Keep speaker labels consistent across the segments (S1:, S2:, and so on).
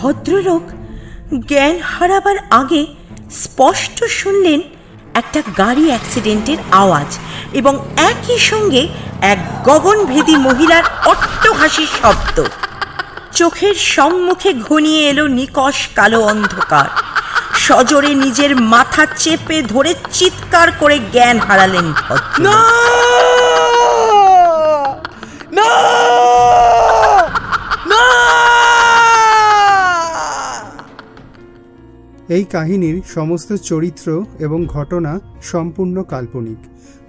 S1: ভদ্রলোক জ্ঞান হারাবার আগে স্পষ্ট শুনলেন একটা গাড়ি অ্যাক্সিডেন্টের আওয়াজ এবং একই সঙ্গে এক গগনভেদী মহিলার অট্টহাসির শব্দ। চোখের সম্মুখে ঘনিয়ে এলো নিকষ কালো অন্ধকার। সজোরে নিজের মাথা চেপে ধরে চিৎকার করে জ্ঞান হারালেন ভদ্র
S2: এই কাহিনীর সমস্ত চরিত্র এবং ঘটনা সম্পূর্ণ কাল্পনিক।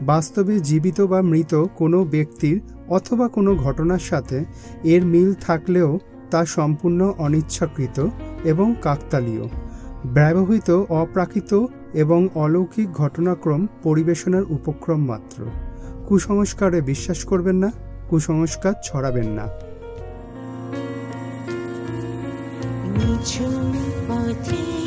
S2: বাস্তবে জীবিত বা মৃত কোনো ব্যক্তির অথবা কোনো ঘটনার সাথে এর মিল থাকলেও তা সম্পূর্ণ অনিচ্ছাকৃত এবং কাকতালীয়। ব্যবহৃত অপ্রাকৃত এবং অলৌকিক ঘটনাক্রম পরিবেশনার উপক্রম মাত্র। কুসংস্কারে বিশ্বাস করবেন না, কুসংস্কার ছড়াবেন না।
S3: নিঝুম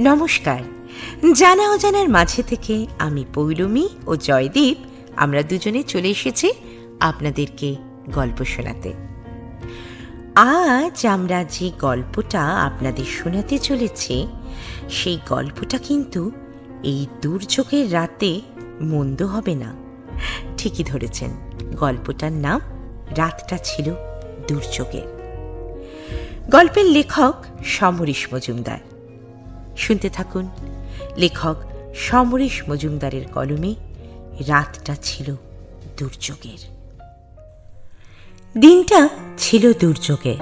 S1: নমস্কার। জানা অজানার মাঝে থেকে আমি পৌলমী ও জয়দীপ, আমরা দুজনে চলে এসেছি আপনাদেরকে গল্প শোনাতে। আজ আমরা যে গল্পটা আপনাদের শোনাতে চলেছি, সেই গল্পটা কিন্তু এই দুর্যোগের রাতে মন্দ হবে না। ঠিকই ধরেছেন, গল্পটার নাম রাতটা ছিল দুর্যোগের গল্পের লেখক সমরেশ মজুমদার। শুনতে থাকুন লেখক সমরেশ মজুমদারের কলমে রাতটা ছিল দুর্যোগের। দিনটা ছিল দুর্যোগের।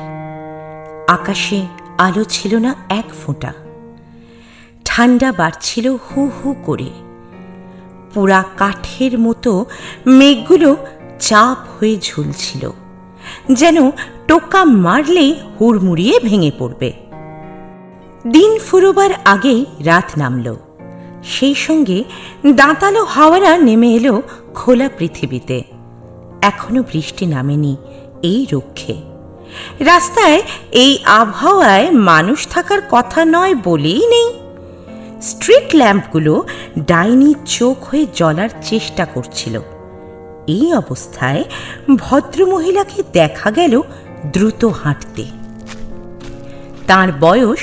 S1: আকাশে আলো ছিল না এক ফোঁটা। ঠান্ডা বাড়ছিল হু হু করে। পুরা কাঠের মতো মেঘগুলো চাপ হয়ে ঝুলছিল। যেন টোকা মারলেই হুড়মুড়িয়ে ভেঙে পড়বে। দিন ফুরোবার আগেই রাত নামল। সেই সঙ্গে দাঁতালো হাওয়ারা নেমে এলো খোলা পৃথিবীতে। এখনও বৃষ্টি নামেনি এই রক্ষে। রাস্তায় এই আবহাওয়ায় মানুষ থাকার কথা নয় বলেই নেই। স্ট্রিট ল্যাম্পগুলো ডাইনি চোখ হয়ে জ্বলার চেষ্টা করছিল। এই অবস্থায় ভদ্রমহিলাকে দেখা গেল দ্রুত হাঁটতে। তার বয়স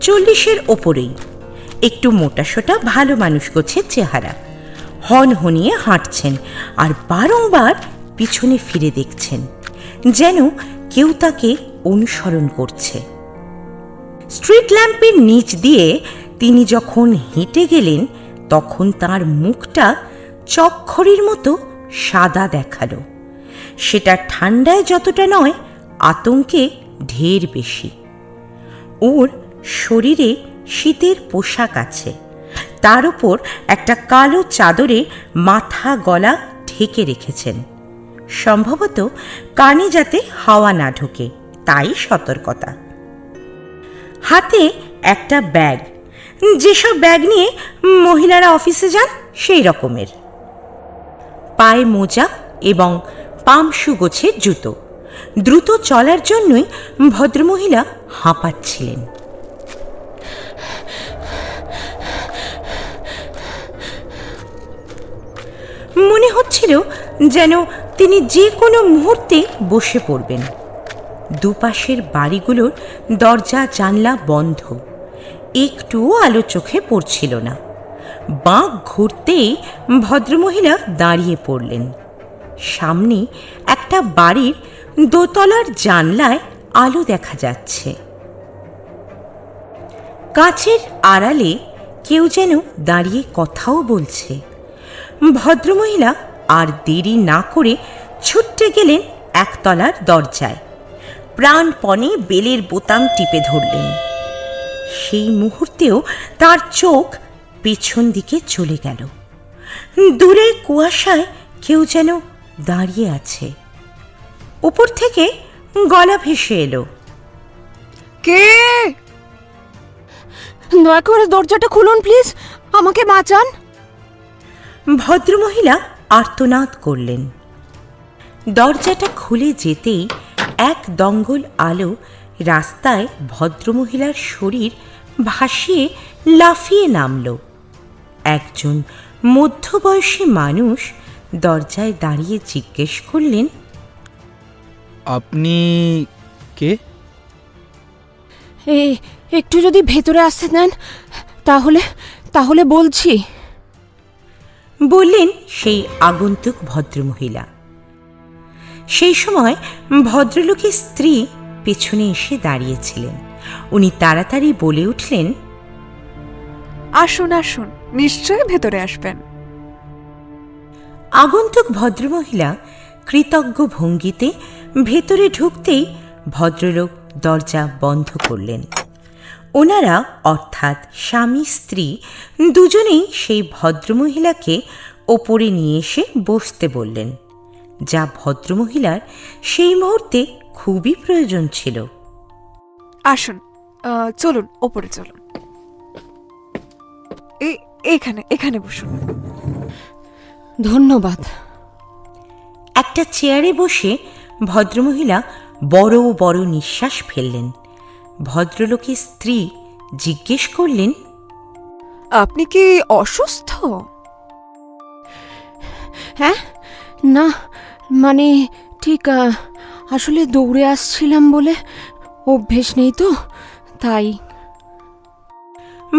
S1: চল্লিশের ওপরেই। একটু মোটাসোটা ভালো মানুষ গোছের চেহারা। হন হনিয়ে হাঁটছেন আর বারংবার পিছনে ফিরে দেখছেন, যেন কেউ তাকে অনুসরণ করছে। স্ট্রিট ল্যাম্পের নিচ দিয়ে তিনি যখন হেঁটে গেলেন, তখন তার মুখটা চক্ষরির মতো সাদা দেখাল। সেটা ঠান্ডায় যতটা নয়, আতঙ্কে ঢের বেশি। ওর শরীরে শীতের পোশাক আছে। তার উপর একটা কালো চাদরে মাথা গলা ঢেকে রেখেছেন। সম্ভবত কানে যাতে হাওয়া না ঢোকে, তাই সতর্কতা। হাতে একটা ব্যাগ। যেসব ব্যাগ নিয়ে মহিলারা অফিসে যান, সেই রকমের। পায়ে মোজা এবং পামশু গোছের জুতো। দ্রুত চলার জন্যই ভদ্রমহিলা হাঁপাচ্ছিলেন। মনে হচ্ছিল যেন তিনি যে কোনো মুহূর্তে বসে পড়বেন। দুপাশের বাড়িগুলোর দরজা জানলা বন্ধ। একটুও আলো চোখে পড়ছিল না। বাঁক ঘুরতেই ভদ্রমহিলা দাঁড়িয়ে পড়লেন। সামনে একটা বাড়ির দোতলার জানলায় আলো দেখা যাচ্ছে। কাছের আড়ালে কেউ যেন দাঁড়িয়ে কথাও বলছে। ভদ্রমহিলা আর দেরি না করে ছুটতে গেলেন একতলার দরজায়। প্রাণপণে বেলের বোতাম টিপে ধরলেন। সেই মুহূর্তেও তার চোখ পেছন দিকে চলে গেল। দূরে কুয়াশায় কেউ যেন দাঁড়িয়ে আছে। উপর থেকে গলা ভেসে এলো।
S4: কে? দয়া করে দরজাটা খুলুন প্লিজ। আমাকে বাঁচান।
S1: ভদ্রমহিলা আর্তনাদ করলেন। দরজাটা খুলে যেতেই এক দঙ্গল আলো রাস্তায় ভদ্রমহিলার শরীর ভাসিয়ে লাফিয়ে নামল। একজন মধ্যবয়সী মানুষ দরজায় দাঁড়িয়ে জিজ্ঞেস করলেন
S5: আপনি কে?
S4: এই একটু যদি ভেতরে আসতে দেন তাহলে তাহলে বলছি।
S1: বললেন সেই আগন্তুক ভদ্রমহিলা। সেই সময় ভদ্রলোকের স্ত্রী পেছনে এসে দাঁড়িয়েছিলেন। উনি তাড়াতাড়ি বলে উঠলেন
S6: আসুন আসুন নিশ্চয়ই ভেতরে আসবেন।
S1: আগন্তুক ভদ্রমহিলা কৃতজ্ঞ ভঙ্গিতে ভেতরে ঢুকতেই ভদ্রলোক দরজা বন্ধ করলেন। ওনারা অর্থাৎ স্বামী স্ত্রী দুজনেই সেই ভদ্রমহিলাকে ওপরে নিয়ে এসে বসতে বললেন যা ভদ্রমহিলার সেই মুহূর্তে খুবই প্রয়োজন ছিল।
S6: আসুন চলুন ওপরে চলুন। এখানে এখানে বসুন।
S4: ধন্যবাদ।
S1: একটা চেয়ারে বসে ভদ্রমহিলা বড় বড় নিঃশ্বাস ফেললেন। ভদ্রলোকের স্ত্রী জিজ্ঞেস করলেন
S6: আপনি কি অসুস্থ?
S4: হ্যাঁ? না মানে ঠিক আসলে দৌড়ে আসছিলাম বলে অভ্যেস নেই তো তাই।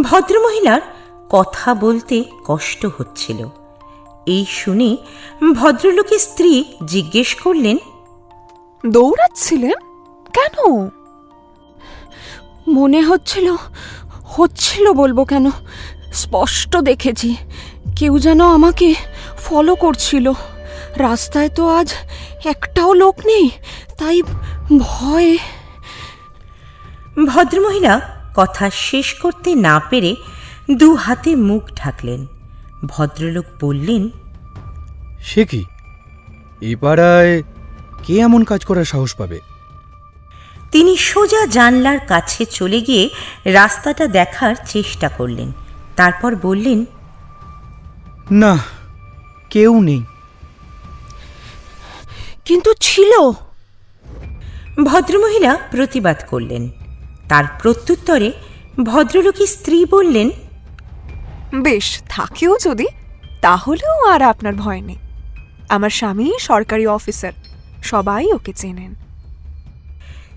S1: ভদ্রমহিলার কথা বলতে কষ্ট হচ্ছিল। এই শুনে ভদ্রলোকের স্ত্রী জিজ্ঞেস করলেন
S6: দৌড়াচ্ছিলেন? কেন?
S4: মনে হচ্ছিল হচ্ছিল বলব কেন? স্পষ্ট দেখেছি। কেউ যেন আমাকে ফলো করছিল। রাস্তায় তো আজ একটাও লোক নেই তাই ভয়ে
S1: ভদ্রমহিলা কথা শেষ করতে না পেরে দু হাতে মুখ ঢাকলেন। ভদ্রলোক বললেন
S5: সে কি? এ পাড়ায় কে এমন কাজ করার সাহস পাবে?
S1: তিনি সোজা জানলার কাছে চলে গিয়ে রাস্তাটা দেখার চেষ্টা করলেন। তারপর বললেন
S5: না কেউ নেই।
S4: কিন্তু ছিল।
S1: ভদ্রমহিলা প্রতিবাদ করলেন। তার প্রত্যুত্তরে ভদ্রলোকের স্ত্রী বললেন
S6: বেশ থাকেও যদি। তাহলেও আর আপনার ভয় নেই। আমার স্বামী সরকারি অফিসার সবাই ওকে চেনেন।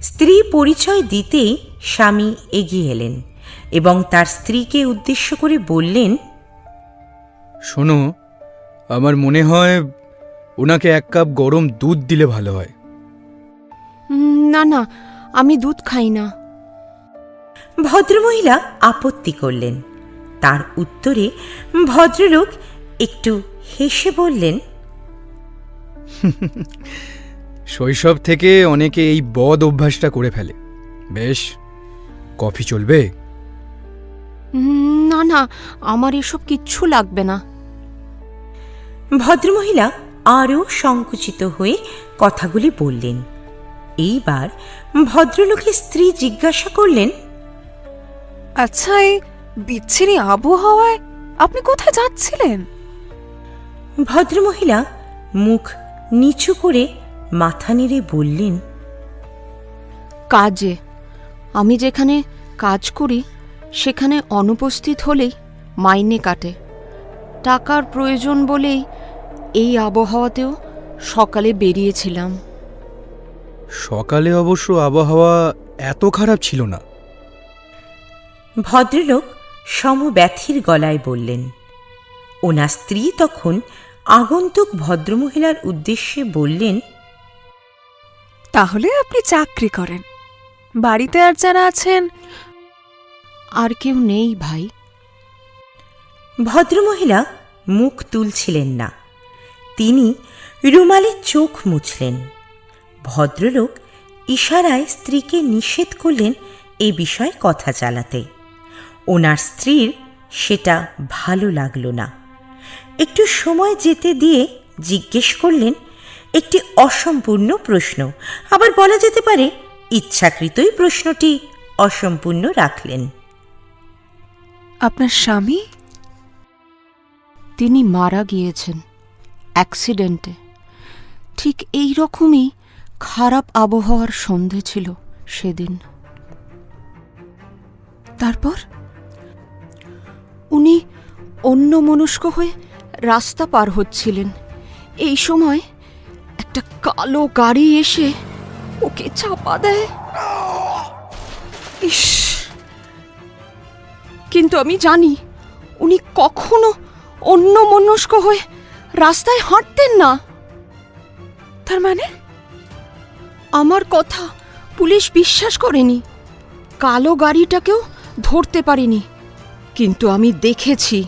S1: স্ত্রী পরিচয় দিতেই স্বামী এগিয়ে এলেন এবং তার স্ত্রীকে উদ্দেশ্য করে বললেন
S5: শোনো আমার মনে হয় ওনাকে এক কাপ গরম দুধ দিলে ভালো হয়।
S4: না না আমি দুধ খাই না।
S1: ভদ্রমহিলা আপত্তি করলেন। তার উত্তরে ভদ্রলোক একটু হেসে বললেন
S5: শৈশব থেকে অনেকে এই বদ অভ্যাসটা করে ফেলে। বেশ কফি চলবে?
S4: না না আমার এসব কিচ্ছু লাগবে না।
S1: ভদ্রমহিলা আরও সংকুচিত হয়ে কথাগুলি বললেন। এইবার ভদ্রলোকের স্ত্রী জিজ্ঞাসা করলেন
S6: আচ্ছা এই বিচ্ছিরি আবহাওয়ায় আপনি কোথায় যাচ্ছিলেন?
S1: ভদ্রমহিলা মুখ নিচু করে মাথা নেড়ে বললেন
S4: কাজে। আমি যেখানে কাজ করি সেখানে অনুপস্থিত হলেই মাইনে কাটে। টাকার প্রয়োজন বলেই এই আবহাওয়াতেও সকালে বেরিয়েছিলাম।
S5: সকালে অবশ্য আবহাওয়া এত খারাপ ছিল না।
S1: ভদ্রলোক সমব্যথির গলায় বললেন ওনার স্ত্রী তখন আগন্তুক ভদ্রমহিলার উদ্দেশ্যে বললেন
S6: তাহলে আপনি চাকরি করেন। বাড়িতে আর যারা আছেন
S4: আর কেউ নেই ভাই।
S1: ভদ্রমহিলা মুখ তুলছিলেন না। তিনি রুমালে চোখ মুছলেন। ভদ্রলোক ইশারায় স্ত্রীকে নিষেধ করলেন এ বিষয়ে কথা চালাতে। ওনার স্ত্রীর সেটা ভালো লাগল না। একটু সময় যেতে দিয়ে জিজ্ঞেস করলেন, একটি অসম্পূর্ণ প্রশ্ন। আবার বলা যেতে পারে, ইচ্ছাকৃতই প্রশ্নটি অসম্পূর্ণ রাখলেন।
S6: আপনার স্বামী?
S4: তিনি মারা গিয়েছেন, অ্যাক্সিডেন্টে। ঠিক এই রকমই খারাপ আবহাওয়ার সন্ধে ছিল সেদিন।
S6: তারপর?
S4: উনি অন্য মনস্ক হয়ে রাস্তা পার হচ্ছিলেন। এই সময় একটা কালো গাড়ি এসে ওকে চাপা দেয়। ইস! কিন্তু আমি জানি উনি কখনো অন্য মনস্ক হয়ে রাস্তায় হাঁটতেন না।
S6: তার মানে?
S4: আমার কথা পুলিশ বিশ্বাস করেনি। কালো গাড়িটাকেও ধরতে পারিনি। কিন্তু আমি দেখেছি।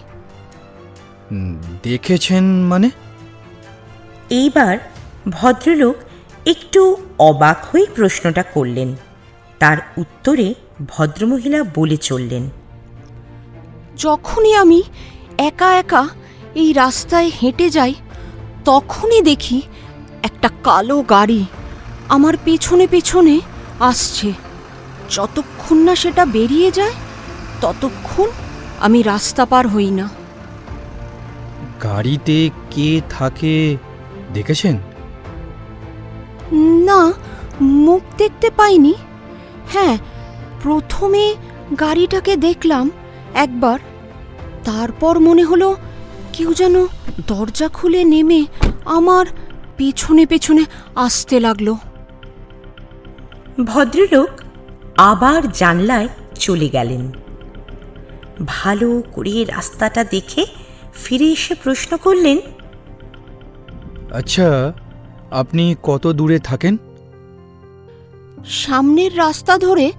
S5: দেখেছেন মানে?
S1: এইবার ভদ্রলোক একটু অবাক হয়ে প্রশ্নটা করলেন। তার উত্তরে ভদ্রমহিলা বলে চললেন
S4: যখনই আমি একা একা এই রাস্তায় হেঁটে যাই তখনই দেখি একটা কালো গাড়ি আমার পেছনে পেছনে আসছে। যতক্ষণ না সেটা বেরিয়ে যায় ততক্ষণ আমি রাস্তা পার হই না।
S5: গাড়িতে কে থাকে দেখেছেন?
S4: না মুখ দেখতে পাইনি। হ্যাঁ প্রথমে গাড়িটাকে দেখলাম একবার। তারপর মনে হলো কেউ যেন দরজা খুলে নেমে আমার পেছনে পেছনে আসতে লাগল।
S1: ভদ্রলোক আবার জানলায় চলে গেলেন। ভালো করে রাস্তাটা দেখে ফিরে এসে প্রশ্ন করলেন
S5: আচ্ছা আপনি কত দূরে থাকেন?
S4: সামনের রাস্তা ধরে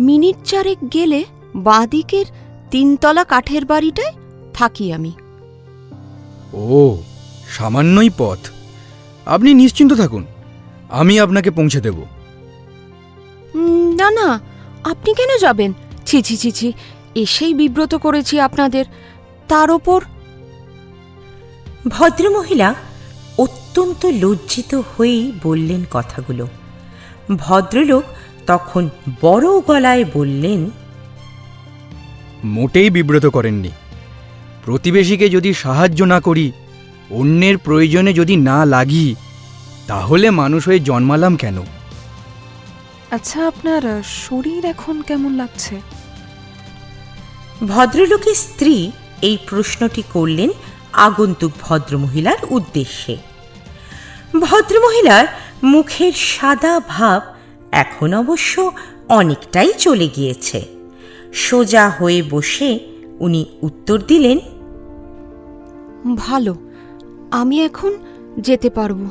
S4: মিনিট চারেক গেলে বাঁদিকের তিনতলা কাঠের বাড়িটায় থাকি আমি।
S5: ও সামান্যই পথ। আপনি নিশ্চিন্ত থাকুন আমি আপনাকে পৌঁছে দেব।
S4: না না আপনি কেন যাবেন? ছি ছি ছি ছি এসেই বিব্রত করেছি আপনাদের। তার ওপর
S1: ভদ্রমহিলা অত্যন্ত লজ্জিত হয়েই বললেন কথাগুলো। ভদ্রলোক তখন বড় গলায় বললেন
S5: মোটেই বিব্রত করেননি। প্রতিবেশীকে যদি সাহায্য না করি অন্যের প্রয়োজনে যদি না লাগি তাহলে মানুষ হয়ে জন্মালাম কেন?
S6: আচ্ছা আপনার শরীর এখন কেমন লাগছে?
S1: ভদ্রলোকের স্ত্রী এই প্রশ্নটি করলেন আগন্তুক ভদ্রমহিলার উদ্দেশ্যে। ভদ্রমহিলার মুখের সাদা ভাব এখন অবশ্য অনেকটাই চলে গিয়েছে। সোজা হয়ে বসে উনি উত্তর দিলেন
S4: ভালো আমি এখন যেতে পারব।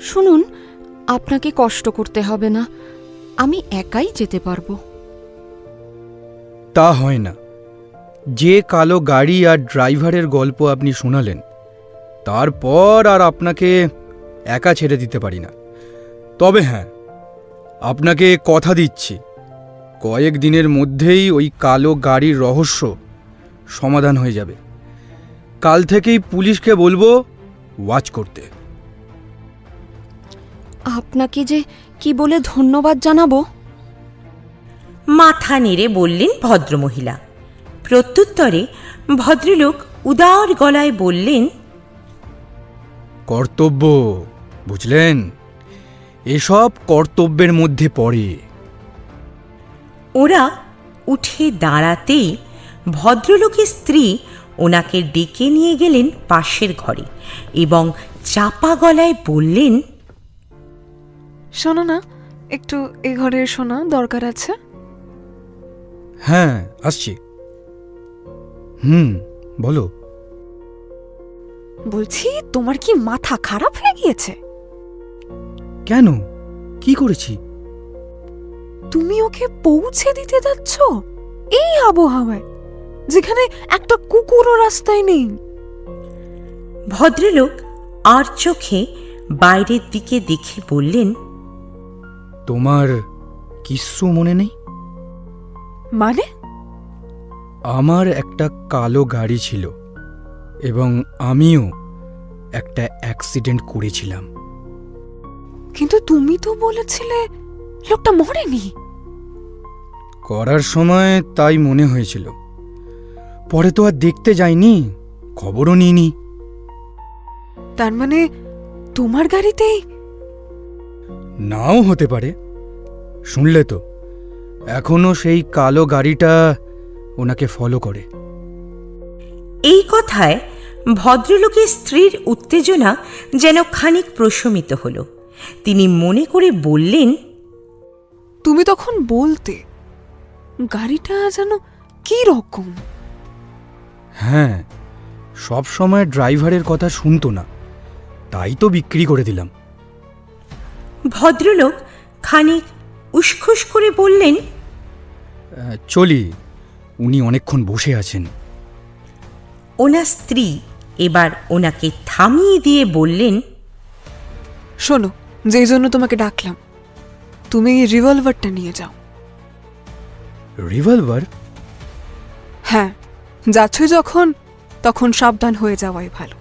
S4: শুনুন আপনাকে কষ্ট করতে হবে না আমি একাই যেতে পারব।
S5: তা হয় না। যে কালো গাড়ি আর ড্রাইভারের গল্প আপনি শোনালেন তারপর আর আপনাকে একা ছেড়ে দিতে পারি না। তবে হ্যাঁ আপনাকে কথা দিচ্ছি কয়েক দিনের মধ্যেই ওই কালো গাড়ির রহস্য সমাধান হয়ে যাবে। কাল থেকেই পুলিশকে বলব ওয়াচ করতে।
S4: আপনাকে যে কি বলে ধন্যবাদ জানাব?
S1: মাথা নেড়ে বললেন ভদ্রমহিলা। প্রত্যুত্তরে ভদ্রলোক উদার গলায় বললেন
S5: কর্তব্য বুঝলেন? এসব কর্তব্যের মধ্যে পড়ে।
S1: ওরা উঠে দাঁড়াতেই ভদ্রলোকের স্ত্রী ওনাকে ডেকে নিয়ে গেলেন পাশের ঘরে এবং চাপা গলায় বললেন
S6: শোনো না একটু এ ঘরে শোনা দরকার আছে?
S5: হ্যাঁ আসছি। হুম বলো।
S6: বলছি তোমার কি মাথা খারাপ হয়ে গিয়েছে?
S5: কেন? কি করেছি?
S6: তুমি ওকে পৌঁছে দিতে যাচ্ছ? এই আবহাওয়ায় যেখানে একটা কুকুরও রাস্তায় নেই।
S1: ভদ্রলোক আর চোখে বাইরের দিকে দেখে বললেন
S5: তোমার কিচ্ছু মনে নেই?
S6: মানে?
S5: আমার একটা কালো গাড়ি ছিল এবং আমিও একটা অ্যাক্সিডেন্ট করেছিলাম।
S6: কিন্তু তুমি তো বলেছিলে লোকটা মরেনি।
S5: করার সময় তাই মনে হয়েছিল। পরে তো আর দেখতে যাইনি খবরও নিইনি।
S6: তার মানে তোমার গাড়িতেই?
S5: নাও হতে পারে শুনলে তো। এখনও সেই কালো গাড়িটা ওনাকে ফলো করে।
S1: এই কথায় ভদ্রলোকের স্ত্রীর উত্তেজনা যেন খানিক প্রশমিত হলো। তিনি মনে করে বললেন
S6: তুমি তখন বলতে গাড়িটা যেন কি রকম?
S5: হ্যাঁ সব সময় ড্রাইভারের কথা শুনতো না তাই তো বিক্রি করে দিলাম।
S1: ভদ্রলোক খানিক উসখুস করে বললেন
S5: চলি উনি অনেকক্ষণ বসে আছেন।
S1: ওনার স্ত্রী এবার ওনাকে থামিয়ে দিয়ে বললেন
S6: শোনো যেই জন্য তোমাকে ডাকলাম তুমি এই রিভলভারটা নিয়ে যাও।
S5: রিভলভার?
S6: হ্যাঁ যাচ্ছ যখন তখন সাবধান হয়ে যাওয়াই ভালো।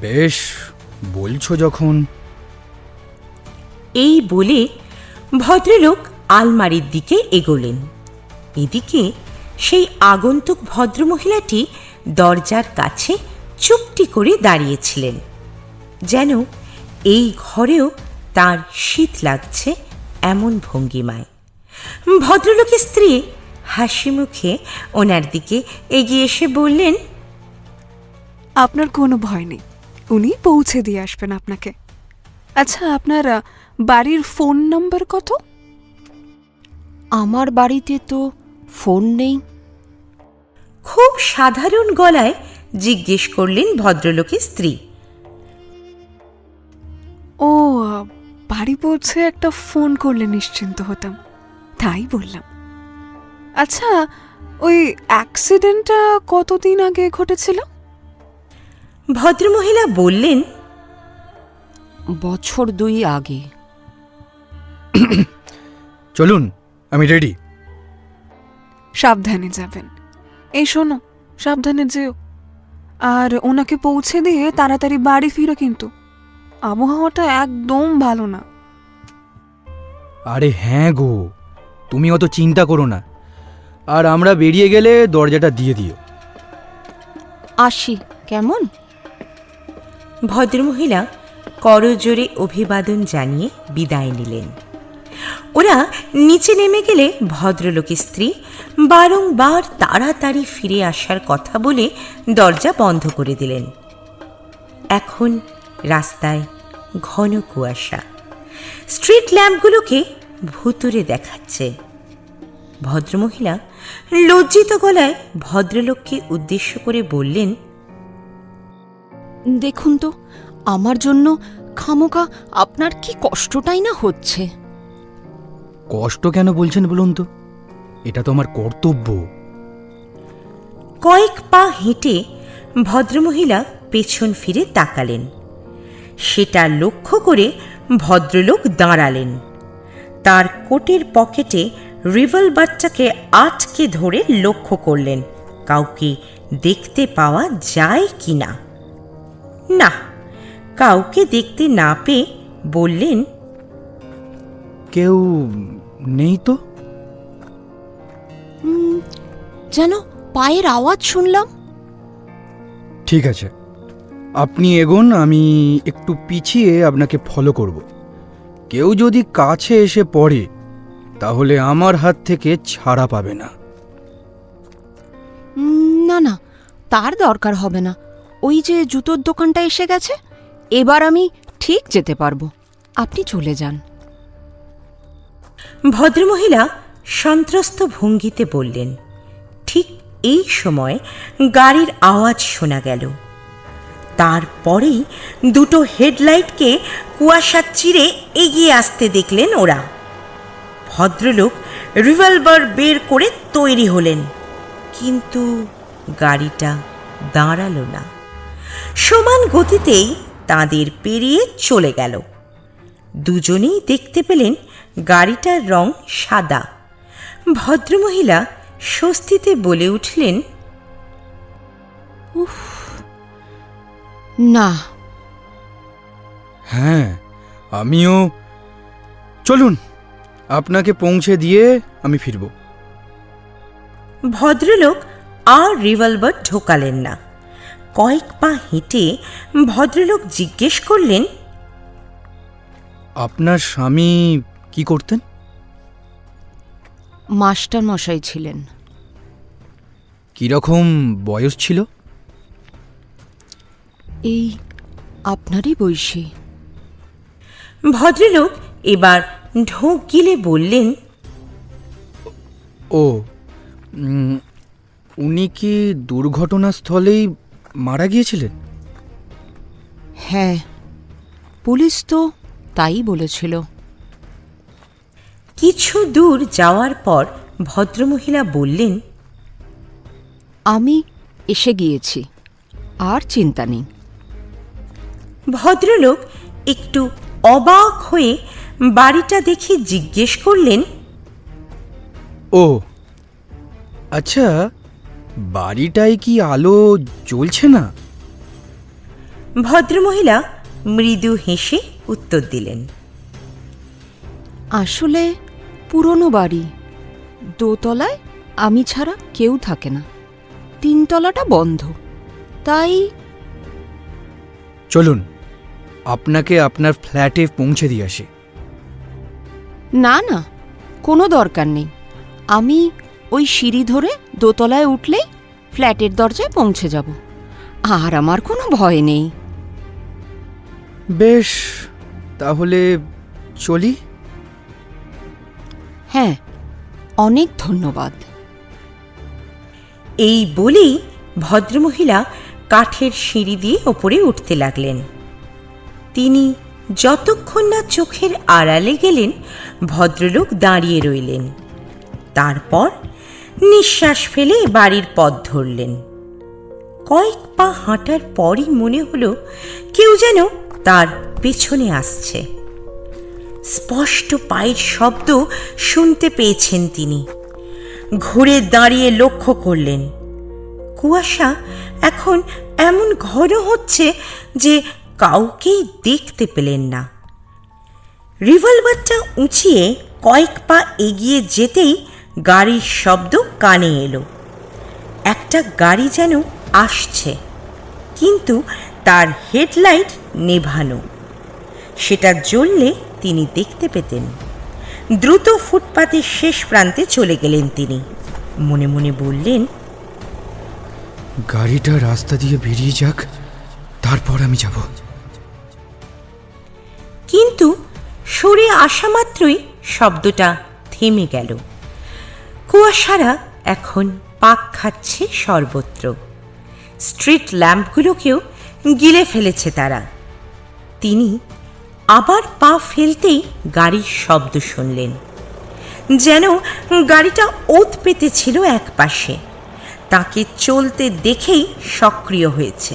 S5: বেশ বলছো যখন।
S1: এই বলে ভদ্রলোক আলমারির দিকে এগোলেন। এদিকে সেই আগন্তুক ভদ্রমহিলাটি দরজার কাছে চুপটি করে দাঁড়িয়েছিলেন। যেন এই ঘরেও তার শীত লাগছে এমন ভঙ্গিমায়। ভদ্রলোকের স্ত্রী হাসি মুখে ওনার দিকে এগিয়ে এসে বললেন
S6: আপনার কোনো ভয় নেই। উনি পৌঁছে দিয়ে আসবেন আপনাকে। আচ্ছা আপনার বাড়ির ফোন নাম্বার কত?
S4: আমার বাড়িতে তো ফোন নেই।
S1: খুব সাধারণ গলায় জিজ্ঞেস করলেন ভদ্রলোকের স্ত্রী।
S6: ও বাড়ি পৌঁছে একটা ফোন করলে নিশ্চিন্ত হতাম। তাই বললাম। আচ্ছা ওই অ্যাক্সিডেন্টটা কতদিন আগে ঘটেছিল?
S1: ভদ্রমহিলা বললেন
S4: বছর দুই আগে।
S5: চলুন আমি রেডি।
S6: সাবধানে যাবেন। এই শোনো সাবধানে যেও। আর ওনাকে পৌঁছে দিয়ে তাড়াতাড়ি বাড়ি ফিরো কিন্তু। আবহাওয়াটা একদম ভালো না।
S5: আরে হ্যাঁ গো তুমি অত চিন্তা করো না। আর আমরা বেরিয়ে গেলে দরজাটা দিয়ে দিও।
S4: আসি কেমন?
S1: ভদ্রমহিলা করজোরে অভিবাদন জানিয়ে বিদায় নিলেন। ওরা নিচে নেমে গেলে ভদ্রলোকের স্ত্রী বারংবার তাড়াতাড়ি ফিরে আসার কথা বলে দরজা বন্ধ করে দিলেন। এখন রাস্তায় ঘন কুয়াশা। স্ট্রিট ল্যাম্পগুলোকে ভুতুরে দেখাচ্ছে। ভদ্রমহিলা লজ্জিত গলায় ভদ্রলোককে উদ্দেশ্য করে বললেন
S4: দেখুন তো আমার জন্য খামোকা আপনার কি কষ্টটাই না হচ্ছে?
S5: কষ্ট কেন বলছেন বলুন তো? এটা তো আমার কর্তব্য।
S1: কয়েক পা হেঁটে ভদ্রমহিলা পেছন ফিরে তাকালেন। সেটা লক্ষ্য করে ভদ্রলোক দাঁড়ালেন। তার কোটের পকেটে রিভলভারটাকে আটকে ধরে লক্ষ্য করলেন কাউকে দেখতে পাওয়া যায় কি না না কাউকে দেখতে না পেয়ে বললেন
S5: কেউ নেই তো?
S4: যেন পায়ের আওয়াজ শুনলাম।
S5: ঠিক আছে। আপনি এগোন আমি একটু পিছিয়ে আপনাকে ফলো করব। কেউ যদি কাছে এসে পড়ে তাহলে আমার হাত থেকে ছাড়া পাবে না।
S4: না না তার দরকার হবে না। ওই যে জুতোর দোকানটা এসে গেছে এবার আমি ঠিক যেতে পারব। আপনি চলে যান।
S1: ভদ্রমহিলা সন্ত্রস্ত ভঙ্গিতে বললেন, ঠিক এই সময় গাড়ির আওয়াজ শোনা গেল। তারপরেই দুটো হেডলাইটকে কুয়াশা চিরে এগিয়ে আসতে দেখলেন ওরা। ভদ্রলোক রিভলভার বের করে তৈরি হলেন, কিন্তু গাড়িটা দাঁড়াল না। সমান গতিতেই তাদের পেরিয়ে চলে গেল। দুজনেই দেখতে পেলেন গাড়িটার রং সাদা। ভদ্রমহিলা স্বস্তিতে বলে উঠলেন
S4: না।
S5: হ্যাঁ আমিও। চলুন আপনাকে পৌঁছে দিয়ে আমি ফিরব।
S1: ভদ্রলোক আর রিভলভার ঢোকালেন না। কয়েক পা হেঁটে ভদ্রলোক জিজ্ঞেস করলেন
S5: আপনার স্বামী কি করতেন?
S4: মাস্টার মশাই ছিলেন।
S5: কীরকম বয়স ছিল?
S4: এই আপনারই বয়সী।
S1: ভদ্রলোক এবার ঢোক গিলে বললেন
S5: ও উম, উনি কি দুর্ঘটনাস্থলেই মারা গিয়েছিলেন?
S4: হ্যাঁ পুলিশ তো তাই বলেছিল।
S1: কিছু দূর যাওয়ার পর ভদ্রমহিলা বললেন
S4: আমি এসে গিয়েছি আর চিন্তা নেই।
S1: ভদ্রলোক একটু অবাক হয়ে বাড়িটা দেখে জিজ্ঞেস করলেন
S5: ও আচ্ছা বাড়িটায় কি আলো জ্বলছে না?
S1: ভদ্রমহিলা মৃদু হেসে উত্তর দিলেন
S4: আসলে পুরনো বাড়ি। দোতলায় আমি ছাড়া কেউ থাকে না। তিনতলাটা বন্ধ। তাই
S5: চলুন আপনাকে আপনার ফ্ল্যাটে পৌঁছে দিয়ে আসি।
S4: না না কোনো দরকার নেই। আমি ওই সিঁড়ি ধরে দোতলায় উঠলেই ফ্ল্যাটের দরজায় পৌঁছে যাব। আর আমার কোনো ভয় নেই।
S5: বেশ তাহলে চলি।
S4: হ্যাঁ অনেক ধন্যবাদ।
S1: এই বলেই ভদ্রমহিলা কাঠের সিঁড়ি দিয়ে ওপরে উঠতে লাগলেন। তিনি যতক্ষণ না চোখের আড়ালে গেলেন, ভদ্রলোক দাঁড়িয়ে রইলেন। তারপর নিঃশ্বাস ফেলে বাড়ির পথ ধরলেন। কয়েক পা হাঁটার পরই মনে হলো কেউ যেন তার পেছনে আসছে। স্পষ্ট পায়ের শব্দ শুনতে পেয়েছেন তিনি। ঘুরে দাঁড়িয়ে লক্ষ্য করলেন, কুয়াশা এখন এমন ঘন হচ্ছে যে কাউকেই দেখতে পেলেন না। রিভলভারটা উঁচিয়ে কয়েক পা এগিয়ে যেতেই গাড়ির শব্দ কানে এলো। একটা গাড়ি যেন আসছে, কিন্তু তার হেডলাইট নেভানো। সেটা জ্বললে তিনি দেখতে পেতেন। দ্রুত ফুটপাতের শেষ প্রান্তে চলে গেলেন তিনি। মনে মনে বললেন
S5: গাড়িটা রাস্তা দিয়ে বেরিয়ে যাক তারপর আমি যাব।
S1: কিন্তু সরে আসা মাত্রই শব্দটা থেমে গেল। কুয়াশারা এখন পাক খাচ্ছে সর্বত্র। স্ট্রিট ল্যাম্পগুলোকেও গিলে ফেলেছে তারা। তিনি আবার পা ফেলতেই গাড়ির শব্দ শুনলেন। যেন গাড়িটা ওত পেতেছিল এক পাশে তাকে চলতে দেখেই সক্রিয় হয়েছে।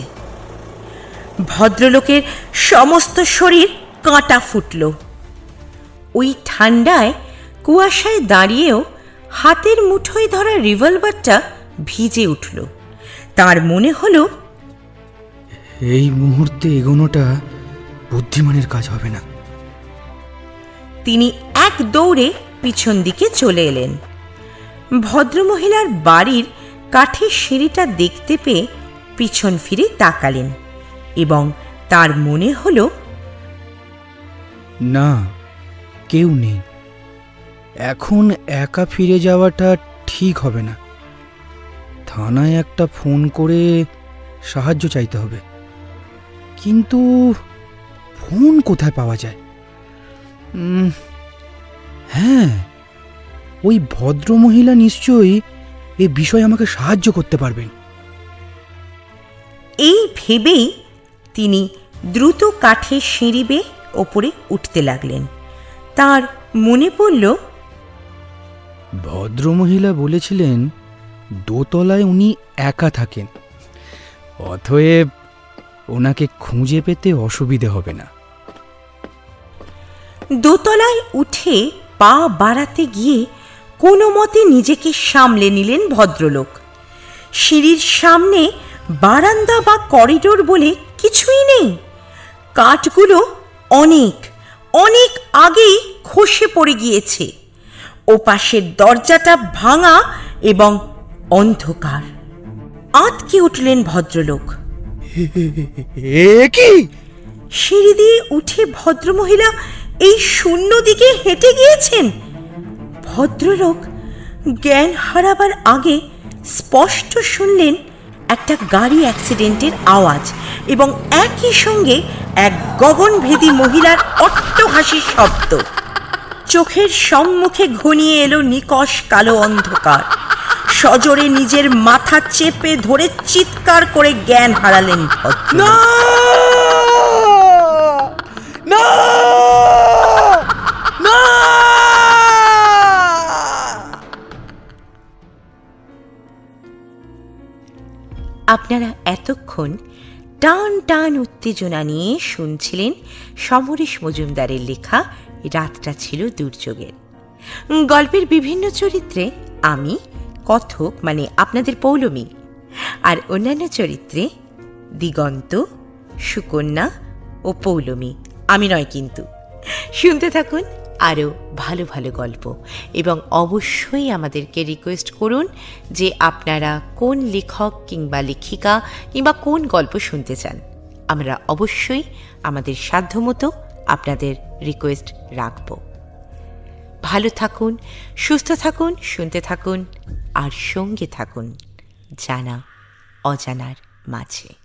S1: ভদ্রলোকের সমস্ত শরীর কাঁটা ফুটল। ওই ঠান্ডায় কুয়াশায় দাঁড়িয়েও হাতের মুঠোয় ধরা রিভলভারটা ভিজে উঠল। তার মনে হলো,
S5: এই মুহূর্তে এগোনোটা বুদ্ধিমানের কাজ হবে না।
S1: তিনি এক দৌড়ে পিছন দিকে চলে এলেন। ভদ্রমহিলার বাড়ির কাঠের সিঁড়িটা দেখতে পেয়ে পিছন ফিরে তাকালেন এবং তার মনে হলো
S5: না কেউ নেই। এখন একা ফিরে যাওয়াটা ঠিক হবে না। থানায় একটা ফোন করে সাহায্য চাইতে হবে। কিন্তু ফোন কোথায় পাওয়া যায়? হ্যাঁ ওই ভদ্রমহিলা নিশ্চয়ই এ বিষয়ে আমাকে সাহায্য করতে পারবেন।
S1: এই ভেবেই তিনি দ্রুত কাঠের সিঁড়ি বেয়ে ওপরে উঠতে লাগলেন। তার মনে পড়ল
S5: ভদ্রমহিলা বলেছিলেন দোতলায় উনি একা থাকেন। অতএব ওনাকে খুঁজে পেতে অসুবিধে হবে না।
S1: দোতলায় উঠে পা বাড়াতে গিয়ে কোনো মতে নিজেকে সামলে নিলেন ভদ্রলোক। সিঁড়ির সামনে বারান্দা বা করিডোর বলে কিছুই নেই। কাঠগুলো অনেক অনেক আগেই খসে পড়ে গিয়েছে। ও পাশের দরজাটা ভাঙা এবং অন্ধকার। আঁতকে উঠলেন ভদ্রলোক।
S5: কি?
S1: সিঁড়ি দিয়ে উঠে ভদ্রমহিলা এই শূন্য দিকে হেঁটে গিয়েছেন। ভদ্রলোক জ্ঞান হারাবার আগে স্পষ্ট শুনলেন একটা গাড়ি অ্যাক্সিডেন্টের আওয়াজ এবং একই সঙ্গে এক গগনভেদী মহিলার অট্টহাসির শব্দ। চোখের সম্মুখে ঘনিয়ে এলো নিকষ কালো অন্ধকার। সজোরে নিজের মাথা চেপে ধরে চিৎকার করে জ্ঞান হারালেন
S5: না! না!
S1: আপনারা এতক্ষণ টান টান উত্তেজনা নিয়ে শুনছিলেন সমরেশ মজুমদারের লেখা রাতটা ছিল দুর্যোগের। গল্পের বিভিন্ন চরিত্রে আমি কথক মানে আপনাদের পৌলমী। আর অন্যান্য চরিত্রে দিগন্ত, সুকন্যা ও পৌলমী। আমি নয় কিন্তু। শুনতে থাকুন আরও ভালো ভালো গল্প এবং অবশ্যই আমাদেরকে রিকোয়েস্ট করুন যে আপনারা কোন লেখক কিংবা লেখিকা কিংবা কোন গল্প শুনতে চান। আমরা অবশ্যই আমাদের সাধ্যমতো আপনাদের রিকোয়েস্ট রাখব। ভালো থাকুন, সুস্থ থাকুন, শুনতে থাকুন। আর সঙ্গে থাকুন জানা অজানার মাঝে।